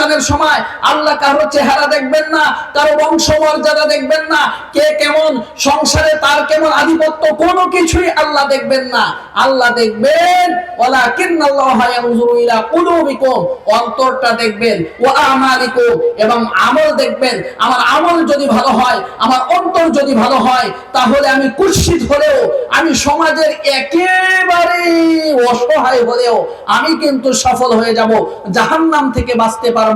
বাঁচানোর সময় আল্লাহ কারও চেহারা দেখবেন না, কারও বংশমর্যাদা দেখবেন না, কে কেমন, সংসারে তার কেমন আধিপত্য, কোনো কিছুই আল্লাহ দেখবেন না। আল্লাহ দেখবেন ওলা ইলা কুলুবিকুম, অন্তরটা দেখবেন ও আমালিকুম, এবং আমল দেখবেন, আমার আমল যদি ভালো হয়, আমার অন্তর যদি ভালো হয়, তাহলে আমি কুৎসিত হলেও, আমি সমাজের একেবারে অসহায় হলেও, আমি কিন্তু সফল হয়ে যাব, জাহান্নাম থেকে বাঁচতে পারব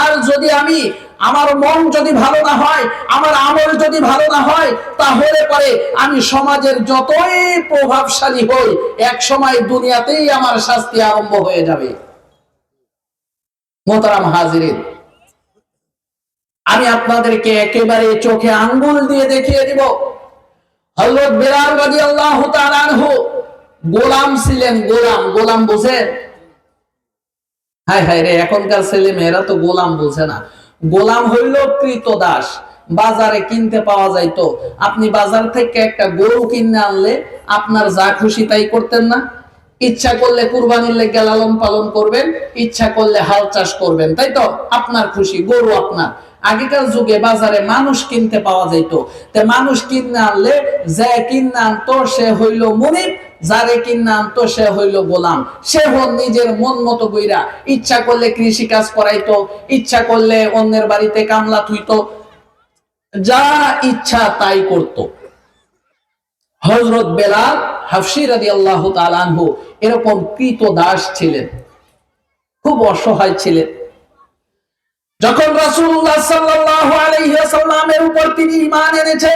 আর যদি আমি আমার মন যদি ভালো না হয়, আমার আমল যদি ভালো না হয়, তাহলে পরে আমি সমাজের যতই প্রভাবশালী হই, এক সময় দুনিয়াতেই আমার শাস্তি আরম্ভ হয়ে যাবে। মোতারাম হাজিরিন, আমি আপনাদেরকে একেবারে চোখে আঙ্গুল দিয়ে দেখিয়ে দিব। হযরত বেলাল তাআলা আনহু গোলাম ছিলেন গোলাম গোলাম বুঝেন? হায় হায় রে, এখনকার ছেলে মেয়েরা তো গোলাম বুঝে না। গোলাম হইল কৃত দাস, বাজারে কিনতে পাওয়া যাইতো। আপনি বাজার থেকে একটা গরু কিনে আনলে আপনার যা খুশি তাই করতেন না? ইচ্ছা করলে কুরবানির লেগে লালন পালন করবেন, ইচ্ছা করলে হাল চাষ করবেন, তাই তো? আপনার খুশি, গরু আপনার। আগেকার যুগে বাজারে মানুষ কিনতে পাওয়া যাইত। মানুষ কিনে আনলে, যে কিনে আনতো, সে হইল মনিব যারে কিনে আনতো সে হইল গোলাম। সে হন নিজের মন মতো বইরা ইচ্ছা করলে কৃষি কাজ করাইতো, ইচ্ছা করলে অন্যের বাড়িতে কামলা যা ইচ্ছা তাই করত। হজরত বেলাল হাফসি রাদি আল্লাহ এরকম কৃত দাস ছিলেন, খুব অসহায় ছিলেন। যখন রাসূলুল্লাহ সাল্লাল্লাহু আলাইহি উপর তিনি ঈমান এনেছে,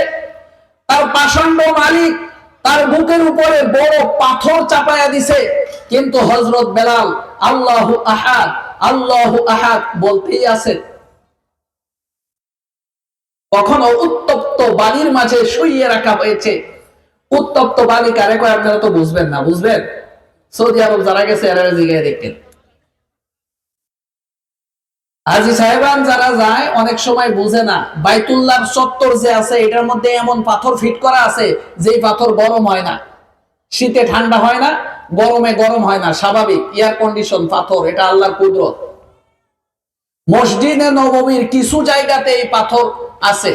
তার পাষণ্ড মালিক তার বুকের উপরে বড় পাথর চাপায়া দিছে। কিন্তু হজরত বেলাল আল্লাহ আহাদ আল্লাহ আহাদ বলতেই আছে, কখনো উত্তপ্ত বালির মাঝে শুইয়ে রাখা হয়েছে। উত্তপ্ত বালি কারে কয় আপনারা তো বুঝবেন না বুঝবেন সৌদি আরব যারা গেছে, এরা জিগায় দেখেন। হাজি সাহেবান যারা যায়, অনেক সময় বুঝে না। বাইতুল্লাহ চত্বর যে আছে, এটার মধ্যে এমন পাথর ফিট করা আছে, যেই পাথর গরম হয় না। শীতে ঠান্ডা হয় না, গরমে গরম হয় না, স্বাভাবিক। এয়ার কন্ডিশন পাথর, এটা আল্লাহর কুদরত। মসজিদে নবমীর কিছু জায়গাতে এই পাথর আছে।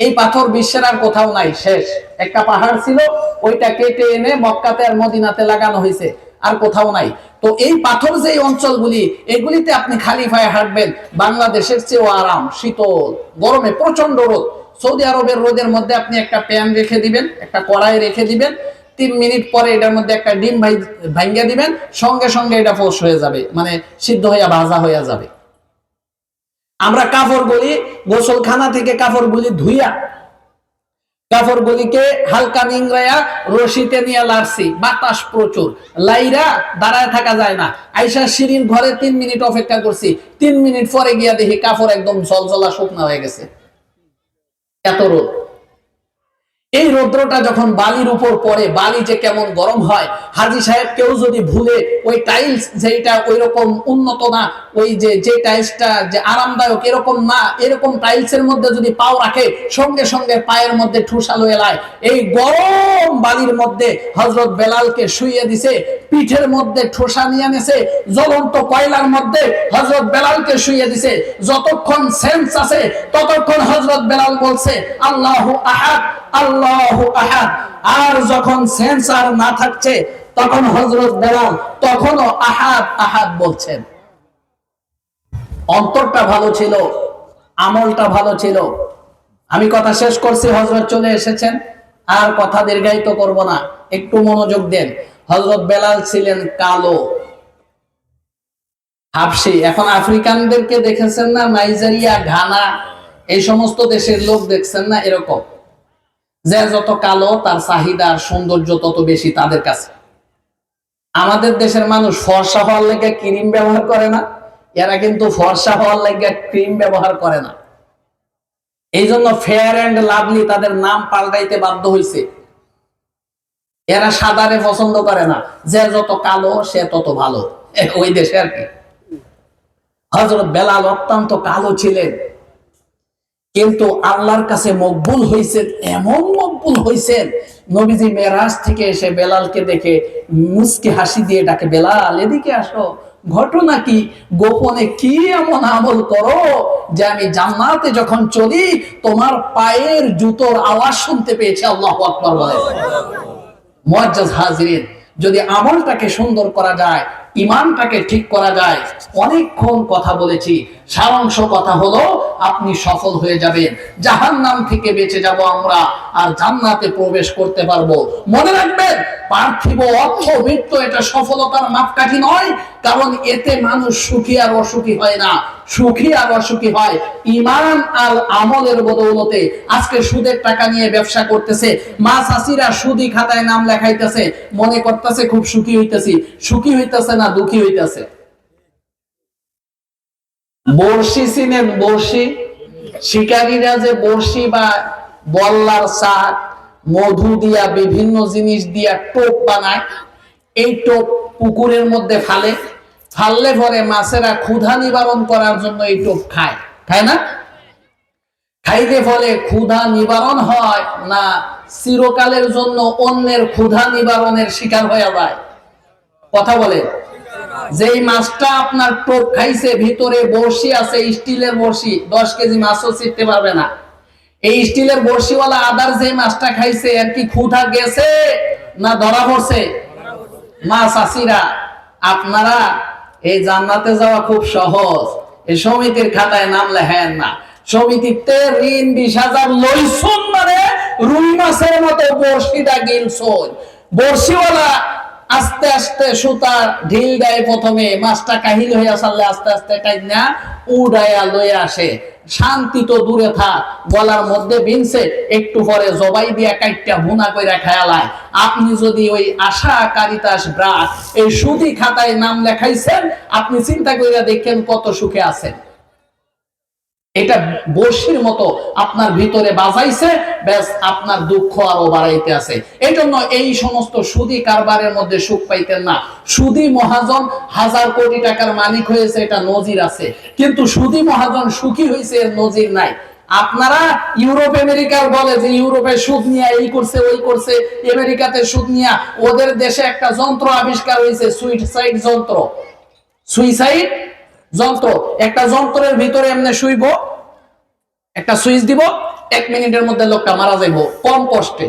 এই পাথর বিশ্বের আর কোথাও নাই, শেষ। একটা পাহাড় ছিল, ওইটা কেটে এনে মক্কাতে আর মদিনাতে লাগানো হয়েছে। আর কোথাও নাই। তো এই পাথর যে অঞ্চলগুলি, এগুলিতে আপনি খালি পায়ে হাঁটবেন, বাংলাদেশের চেয়েও আরাম, শীতল, গরমে প্রচণ্ড রোদ। সৌদি আরবের রোদের মধ্যে আপনি একটা প্যান রেখে দিবেন, একটা কড়াই রেখে দিবেন, তিন মিনিট পরে এটার মধ্যে একটা ডিম ভাই ভাঙ্গা দিবেন, সঙ্গে সঙ্গে এটা ফোস হয়ে যাবে মানে সিদ্ধ হইয়া ভাজা হইয়া যাবে। আমরা কাপড় গুলি গোসলখানা থেকে কাপড় গুলি ধুইয়া কাপড় গুলিকে হালকা নিংড়াইয়া রশিতে নিয়ে লাড়ছি। বাতাস প্রচুর। লাইরা দাঁড়ায় থাকা যায় না। আইসা সিঁড়ির ঘরে তিন মিনিট অপেক্ষা করছি। তিন মিনিট পরে গিয়া দেখি কাফর একদম জলজলা শুকনা হয়ে গেছে। এত রোদ। এই রৌদ্রটা যখন বালির উপর পড়ে, বালি যে কেমন গরম হয়, হাজি সাহেব কেউ যদি ভুলে ওই টাইলস যেটা ওই রকম উন্নত না, ওই যে যে টাইলসটা যে আরামদায়ক এরকম না, এরকম টাইলসের মধ্যে যদি পাও রাখে, সঙ্গে সঙ্গে পায়ের মধ্যে ঠুসালো এলায় এই গরম বালির মধ্যে হজরত বেলালকে শুইয়ে দিছে, পিঠের মধ্যে ঠোসা নিয়ে নেছে, জ্বলন্ত কয়লার মধ্যে হজরত বেলালকে শুইয়ে দিছে। যতক্ষণ সেন্স আছে, ততক্ষণ হজরত বেলাল বলছে, আল্লাহ আহাদ আল্লাহ আহাদ। আর যখন সেন্সার না থাকছে, তখন হজরত বেলাল, তখনও আহাদ আহাদ বলছেন। অন্তরটা ভালো ছিল, আমলটা ভালো ছিল। আমি কথা শেষ করছি হজরত চলে এসেছেন। আর কথা দীর্ঘায়িত করব না, একটু মনোযোগ দেন। হজরত বেলাল ছিলেন কালো। হাফসি, এখন আফ্রিকানদেরকে দেখেছেন না? নাইজেরিয়া, ঘানা, এই সমস্ত দেশের লোক দেখছেন না? এরকম। যে যত কালো, তার চাহিদা আর সৌন্দর্য তত বেশি তাদের কাছে। আমাদের দেশের মানুষ ফর্সা হওয়ার লেগে ক্রিম ব্যবহার করে না, এরা কিন্তু ফর্সা হওয়ার লেগে ক্রিম ব্যবহার করে না। এই জন্য ফেয়ার অ্যান্ড লাভলি তাদের নাম পাল্টাইতে বাধ্য হয়েছে এরা সাদারে পছন্দ করে না, যে যত কালো, সে তত ভালো। ওই দেশে আর কি। হজরত বেলাল অত্যন্ত কালো ছিলেন। কিন্তু আল্লাহর কাছে মকবুল হয়েছেন এমন মকবুল হয়েছেন নবীজি মেরাজ থেকে এসে বেলালকে দেখে মুসকে হাসি দিয়ে ডাকে বেলাল এদিকে আসো ঘটনা কি? গোপনে কি এমন আমল করো যে আমি জান্নাতে যখন চলি তোমার পায়ের জুতোর আওয়াজ শুনতে পেয়েছি? আল্লাহ আকবর বলে। মুআজ্জাজ হাজিরিন যদি আমলটাকে সুন্দর করা যায় ইমানটাকে ঠিক করা যায়। অনেকক্ষণ কথা বলেছি। সারাংশ কথা হলো, আপনি সফল হয়ে যাবেন। জাহান্নাম থেকে বেঁচে যাব আমরা, আর জান্নাতে প্রবেশ করতে পারব। মনে রাখবেন, পার্থিব অর্থ, মৃত্যু এটা সফলতার মাপকাঠি নয়, কারণ এতে মানুষ সুখী আর অসুখী হয় না। সুখী আর অসুখী হয় ইমান আর আমলের বদৌলতে। আজকে সুদের টাকা নিয়ে ব্যবসা করতেছে, মা চাষিরা সুদি খাতায় নাম লেখাইতেছে, মনে করতেছে, খুব সুখী হইতেছি। সুখী হইতেছে না দুঃখী হইতেছে। বর্ষি চিনেন বর্ষি শিকারীরা যে বর্ষি বা বল্লার শাক মধু দিয়া বিভিন্ন জিনিস দিয়া টোপ বানায়, এই টোপ পুকুরের মধ্যে ফালে, ফাললে পরে মাছেরা ক্ষুধা নিবারণ করার জন্য এই টোপ খায়। খায় না? খাইতে ফলে ক্ষুধা নিবারণ হয় না, চিরকালের জন্য অন্যের ক্ষুধা নিবারণের শিকার হয়ে যায়। কথা বলে? যেই মাছটা আপনার টোপ খাইছে, ভিতরে বড়শি আছে, স্টিলের বড়শি, দশ কেজি মাছও ছিটতে পারবে না। এই স্টিলের বড়শিওয়ালা আদার যে মাছটা খাইছে আর কি ক্ষুধা গেছে না ধরা পড়ছে? মাছ আসিরা আপনারা এই জান্নাতে যাওয়া খুব সহজ। এই সমিতির খাতায় নাম লেখেন না। সমিতিতে ঋণ বিশ হাজার লইছুন মানে রুই মাছের মতো বড়শিটা গিলছুন। বড়শিওয়ালা আস্তে আস্তে সুতা ঢিল দেয় প্রথমে, মাছটা কাহিল হইয়া চাললে আস্তে আস্তে কাইনা উড়াইয়া লয়ে আসে। শান্তি তো দূরে থাক, গলার মধ্যে বিনছে, একটু পরে জবাই দিয়া কাইটটা ভুনা কইরা খেয়ালায় আপনি যদি ওই আশা কারিতাস ব্রাক, এই সুদি খাতায় নাম লেখাইছেন, আপনি চিন্তা কইরা দেখেন কত সুখে আছেন। এটা বর্ষির মতো আপনার ভিতরে বাজাইছে, ব্যাস আপনার দুঃখ আরও বাড়াইতে আছে। এই জন্য এই সমস্ত সুদি কারবারের মধ্যে সুখ পাইতেন না। সুদি মহাজন হাজার কোটি টাকার মালিক হয়েছে, এটা নজির আছে। কিন্তু সুদি মহাজন সুখী হয়েছে এর নজির নাই। আপনারা ইউরোপ, আমেরিকার বলে যে ইউরোপে সুদ নিয়ে, এই করছে, ওই করছে, আমেরিকাতে সুদ নিয়ে, ওদের দেশে একটা যন্ত্র আবিষ্কার হয়েছে সুইসাইড যন্ত্র। সুইসাইড যন্ত্র। একটা যন্ত্রের ভিতরে এমনি শুইব, একটা সুইচ দিব, এক মিনিটের মধ্যে লোকটা মারা যাইব কম কষ্টে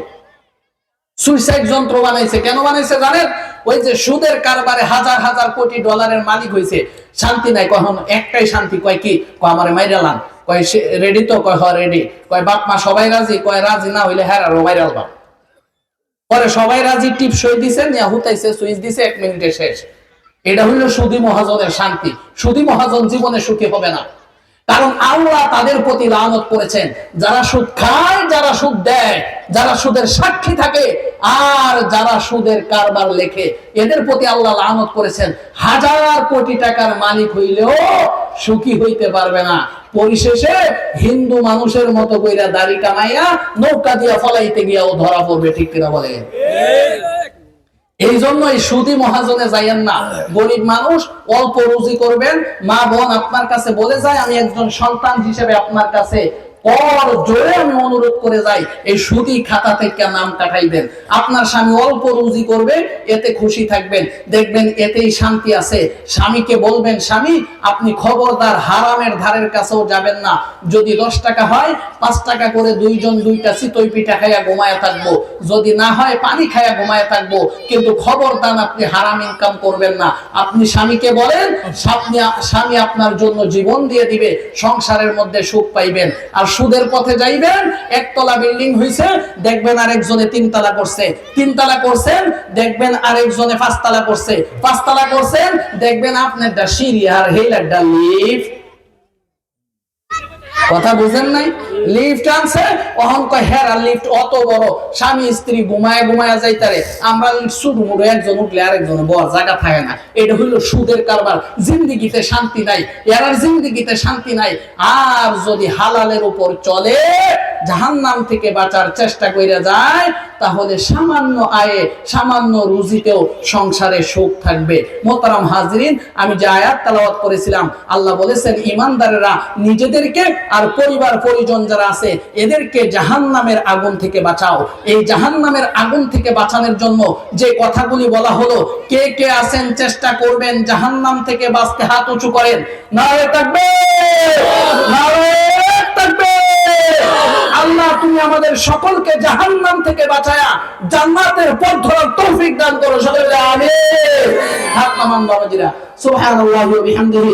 সুইসাইড যন্ত্র বানাইছে। কেন বানাইছে জানেন? ওই যে সুদের কারবারে হাজার হাজার কোটি ডলারের মালিক হয়েছে শান্তি নাই কখন একটাই শান্তি, কয় কি? কয় আমারে মাইরালান কয় রেডি তো? কয় হ রেডি কয় বাপ মা সবাই রাজি? কয় রাজি না হইলে হ্যাঁ আরও মাইরাল বাপ। পরে সবাই রাজি টিপ সই দিছে নিয়া হুতাইছে, সুইচ দিছে, এক মিনিটে শেষ। এটা হইল সুদী মহাজনের শান্তি। সুদী মহাজন জীবনে সুখী হবে না। কারণ আল্লাহ তাদের প্রতি লানত করেছেন। যারা সুদ খায়, যারা সুদ দেয়, যারা সুদের সাক্ষী থাকে, আর যারা সুদের কারবার লেখে, এদের প্রতি আল্লাহ লানত করেছেন। হাজার কোটি টাকার মালিক হইলেও সুখী হইতে পারবে না। পরিশেষে হিন্দু মানুষের মতো কইরা দাড়ি কামাইয়া নৌকা দিয়া ফলাইতে গিয়াও ধরা পড়বে, ঠিক কিনা বলে এই জন্যই সুদি মহাজনে যাইয়েন না। গরিব মানুষ অল্প রুজি করবেন মা বোন আপনার কাছে বলে যায় আমি একজন সন্তান হিসেবে আপনার কাছে কর জোরে আমি অনুরোধ করে যাই, এই সুদি খাতা থেকে নাম কাটাইবেন। আপনার স্বামী অল্প রুজি করবে এতে খুশি থাকবেন। দেখবেন এতেই শান্তি আছে। স্বামীকে বলবেন, স্বামী, আপনি খবরদার হারামের ধারের কাছেও যাবেন না। যদি দশ টাকা হয়, পাঁচ টাকা করে দুইজন দুইটা চিতই পিঠা খাইয়া ঘুমায়া থাকব। যদি না হয়, পানি খাইয়া ঘুমায় থাকব। কিন্তু খবরদার আপনি হারাম ইনকাম করবেন না। আপনি স্বামীকে বলেন স্বামী আপনার জন্য জীবন দিয়ে দিবে, সংসারের মধ্যে সুখ পাইবেন। আর সুদের পথে যাইবেন, একতলা বিল্ডিং হইছে, দেখবেন আরেকজনে তিনতলা করছে। তিনতলা করছেন, দেখবেন আরেকজনে পাঁচতলা করছে। পাঁচতলা করছেন, দেখবেন আপনারটা সিরিয়ার হেলার দা লিফট কথা বুঝেন নাই? লিফট আনছে অহন হের আর লিফট অত বড়। স্বামী, স্ত্রী ঘুমায় ঘুমায় যাইতারে। আমরা শুধু মুড়ো, একজন উঠলে আরেকজন বর, জায়গা থাকে না। এটা হইল সুদের কারবার। জিন্দিগিতে শান্তি নাই। এরার জিন্দিগিতে শান্তি নাই। আর যদি হালালের উপর চলে, জাহান্নাম থেকে বাঁচার চেষ্টা কইরা যায়, তাহলে সামান্য আয়ে, সামান্য রুজিতেও সংসারে সুখ থাকবে। মোতারাম হাজরিন, আমি যে আয়াত তেলাওয়াত করেছিলাম, আল্লাহ বলেছেন ইমানদারেরা নিজেদেরকে আর পরিবার, পরিজন যারা আছে, এদেরকে জাহান্নামের আগুন থেকে বাঁচাও। এই জাহান্নামের আগুন থেকে বাঁচানোর জন্য যে কথাগুলি বলা হলো, কে কে আছেন, চেষ্টা করবেন জাহান্নাম থেকে বাঁচতে হাত উঁচু করেন। থাকবে! আল্লাহ, তুমি আমাদের সকলকে জাহান্নাম থেকে বাঁচায়া জান্নাতের পথ ধরার তৌফিক দান করো সকলে, আমিন। হাত নামান বাবাজিরা বিহামদিহি